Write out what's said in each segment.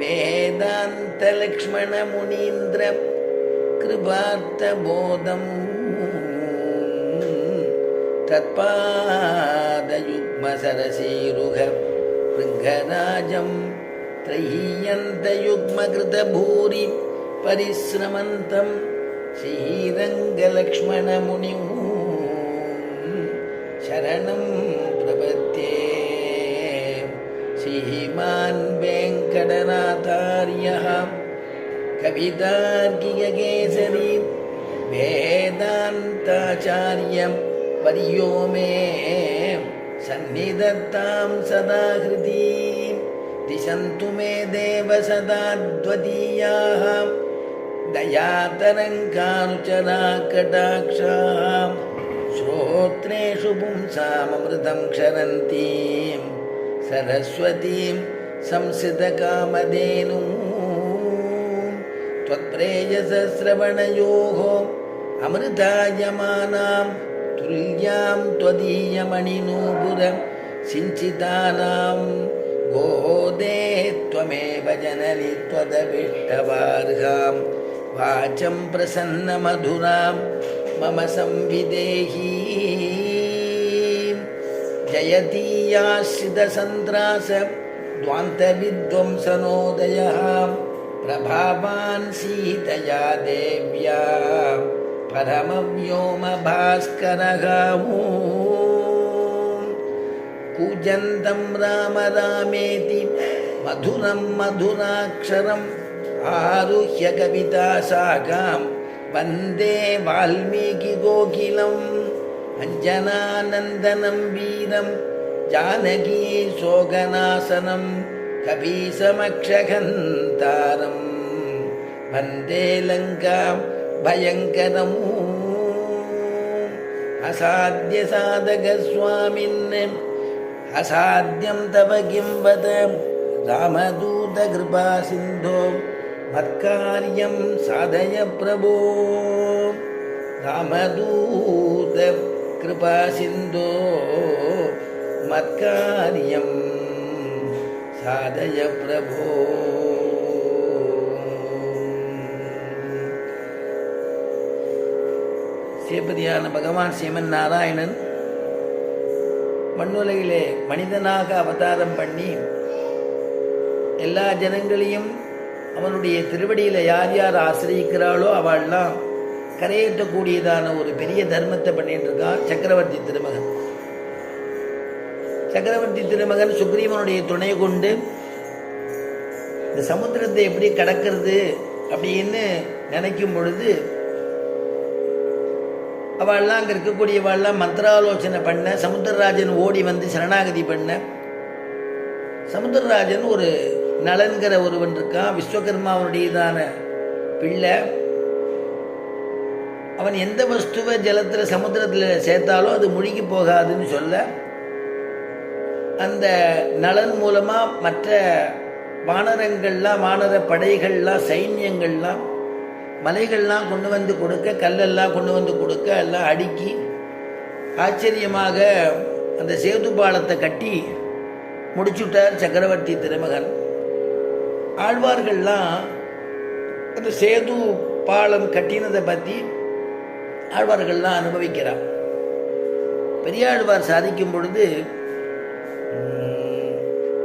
वेदान्तलक्ष्मणमुनीन्द्र कृपार्थबोधम् तत्पादयुग्मसरसीरुह भृङ्गराजं त्रयीयन्तयुग्मकृतभूरि परिश्रमन्तं श्रीरङ्गलक्ष्मणमुनिं शरणं कवितार्किककेसरी वेदान्ताचार्यं वर्यो मे सन्निधत्तां सदा हृदीं दिशन्तु मे देव सदा कटाक्षाः श्रोत्रेषु पुंसाममृतं क्षरन्तीं सरस्वतीं संसितकामधेनुं त्वत्प्रेयसश्रवणयोः अमृतायमानां तुल्यां त्वदीयमणिनूपुर सिञ्चितानां गोदे त्वमेव जननि त्वदभिष्टवार्हां वाचं प्रसन्नमधुरां मम संविदेही जयतीयाश्रितसन्त्रास द्वान्तविध्वंसनोदयः प्रभावान् सीतया देव्या परमव्योमभास्करः कूजन्तं राम रामेति मधुरं मधुराक्षरम् आरुह्य कविताशाखां वन्दे वाल्मीकिकोकिलम् अञ्जनानन्दनं वीरं जानकी கபீசமக்ஷகந்தாரம். வந்தே லங்காம் பயங்கரமூ. அசாத்திய சாதக சுவாமின் அசாத்தியம் தவ கிம்பத. ராமதூத கிருபா சிந்தோ. மத்காரியம் சாதய பிரபோ. ராமதூத கிருபா சிந்தோ. மத்காரியம் साधय प्रभो சேபதியான பகவான் சீமன் நாராயணன் மண்ணுலகிலே மனிதனாக அவதாரம் பண்ணி எல்லா ஜனங்களையும் அவனுடைய திருவடியில் யார் யார் ஆசிரியிக்கிறாளோ அவள்லாம் கரையேற்றக்கூடியதான ஒரு பெரிய தர்மத்தை பண்ணிட்டு இருக்கான் சக்கரவர்த்தி திருமகன் சக்கரவர்த்தி திருமகன் சுக்ரீவனுடைய துணை கொண்டு இந்த சமுத்திரத்தை எப்படி கடக்கிறது அப்படின்னு நினைக்கும் பொழுது அவள்லாம் அங்கே இருக்கக்கூடியவாள்லாம் மந்திராலோசனை பண்ண சமுத்திரராஜன் ஓடி வந்து சரணாகதி பண்ண. சமுத்திரராஜன் ஒரு நலன்கிற ஒருவன் இருக்கான் விஸ்வகர்மாவுடையதான பிள்ளை. அவன் எந்த வஸ்துவை ஜலத்தில் சமுத்திரத்தில் சேர்த்தாலும் அது முழுகி போகாதுன்னு சொல்ல. அந்த நலன் மூலமாக மற்ற வானரங்கள்லாம் வானர படைகள்லாம் சைன்யங்கள்லாம் மலைகள்லாம் கொண்டு வந்து கொடுக்க கல்லெல்லாம் கொண்டு வந்து கொடுக்க எல்லாம் அடுக்கி ஆச்சரியமாக அந்த சேது பாலத்தை கட்டி முடிச்சுட்டார் சக்கரவர்த்தி திருமகன். ஆழ்வார்கள்லாம் அந்த சேது பாலம் கட்டினதை பற்றி ஆழ்வார்கள்லாம் அனுபவிக்கிறார். பெரியாழ்வார் சாதிக்கும் பொழுது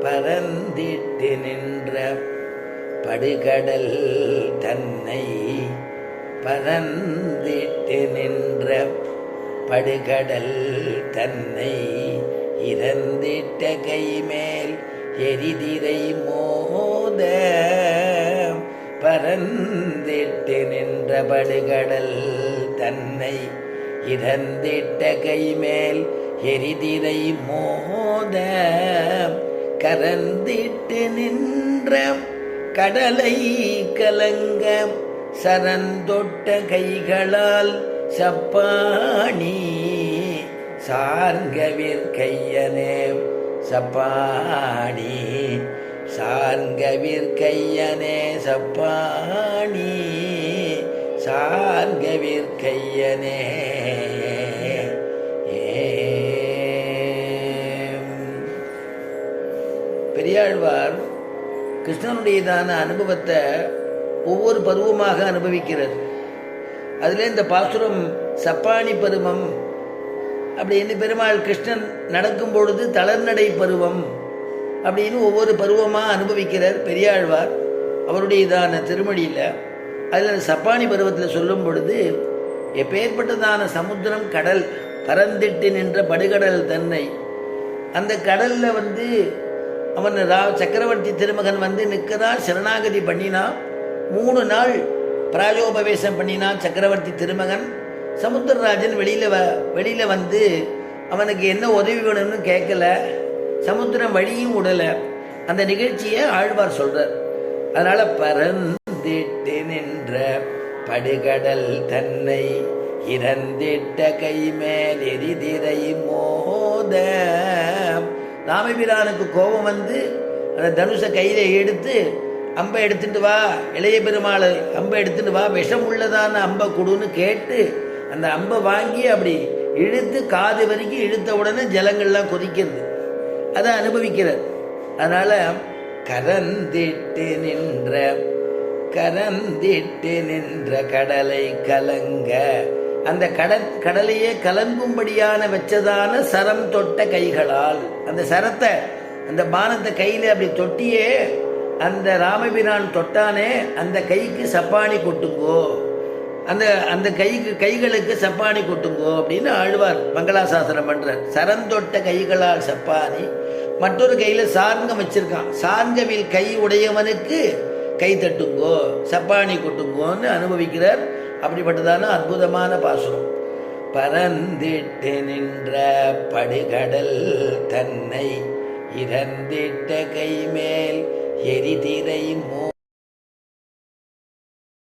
பரந்திட்டு நின்ற படுகடல் தன்னை பரந்திட்டு நின்ற படுகடல் தன்னை இறந்திட்ட கைமேல் எரிதிரை மோத பரந்திட்டு நின்ற படுகடல் தன்னை இறந்திட்ட கைமேல் எரிதிரை மோத கரந்திட்டு நின்ற கடலை கலங்க சரந்தொட்ட கைகளால் சப்பாணி சார்கவிர் கையனே சப்பாணி சார்கவிர் கையனே சப்பாணி சார்கவிர் கையனே கிருஷ்ணனுடையதான அனுபவத்தை ஒவ்வொரு பருவமாக அனுபவிக்கிறது. அதில் இந்த பாசுரம் சப்பானி பருவம் அப்படின்னு பெருமாள் கிருஷ்ணன் நடக்கும் பொழுது தளர்நடை பருவம் அப்படின்னு ஒவ்வொரு பருவமாக அனுபவிக்கிறார் பெரியாழ்வார். அவருடையதான திருமொழியில் அதில் சப்பானி பருவத்தில் சொல்லும் பொழுது எப்பேற்பட்டதான சமுத்திரம் கடல் பரந்திட்டு நின்ற படுகடல் தன்னை அந்த கடலில் வந்து அவன் ரா சக்கரவர்த்தி திருமகன் வந்து நிற்கதான் சரணாகதி பண்ணினான். மூணு நாள் பிராயோபவேசம் பண்ணினான் சக்கரவர்த்தி திருமகன். சமுத்திரராஜன் வெளியில் வ வெளியில் வந்து அவனுக்கு என்ன உதவி வேணும்னு கேட்கல. சமுத்திரம் வழியும் விடலை. அந்த நிகழ்ச்சியை ஆழ்வார் சொல்கிறார் அதனால் பரந்திட்டு நின்ற படுகடல் தன்னை இறந்திட்ட கை மேல் எரிதிரை மோத ராமபிரானுக்கு கோபம் வந்து அந்த தனுஷை கையில எடுத்து அம்பை எடுத்துட்டு வா இளைய பெருமாளை அம்பை எடுத்துட்டு வா விஷம் உள்ளதான அம்பை கொடுன்னு கேட்டு அந்த அம்பை வாங்கி அப்படி இழுத்து காது வரைக்கும் இழுத்த உடனே ஜலங்கள்லாம் கொதிக்கிறது. அதை அனுபவிக்கிறார். அதனால கரந்திட்டு நின்ற கரந்திட்டு நின்ற கடலை கலங்க அந்த கடல் கடலையே கலங்கும்படியான வச்சதான சரம் தொட்ட கைகளால். அந்த சரத்தை அந்த பானத்தை கையில் அப்படி தொட்டியே அந்த ராமபிரான் தொட்டானே அந்த கைக்கு சப்பானி கொட்டுங்கோ. அந்த அந்த கைக்கு கைகளுக்கு சப்பானி கொட்டுங்கோ அப்படின்னு ஆழ்வார் மங்களாசாசனம் பண்ணுறார் சரந்தொட்ட கைகளால் சப்பானி. மற்றொரு கையில் சார்ங்கம் வச்சிருக்கான். சார்ங்கமில் கை உடையவனுக்கு கை தட்டுங்கோ சப்பானி கொட்டுங்கோன்னு அனுபவிக்கிறார். அப்படிப்பட்டதான அற்புதமான பாசுரம். பரந்திட்டு நின்ற படுகடல் தன்னை இறந்திட்ட கைமேல் எரிதிரை மோ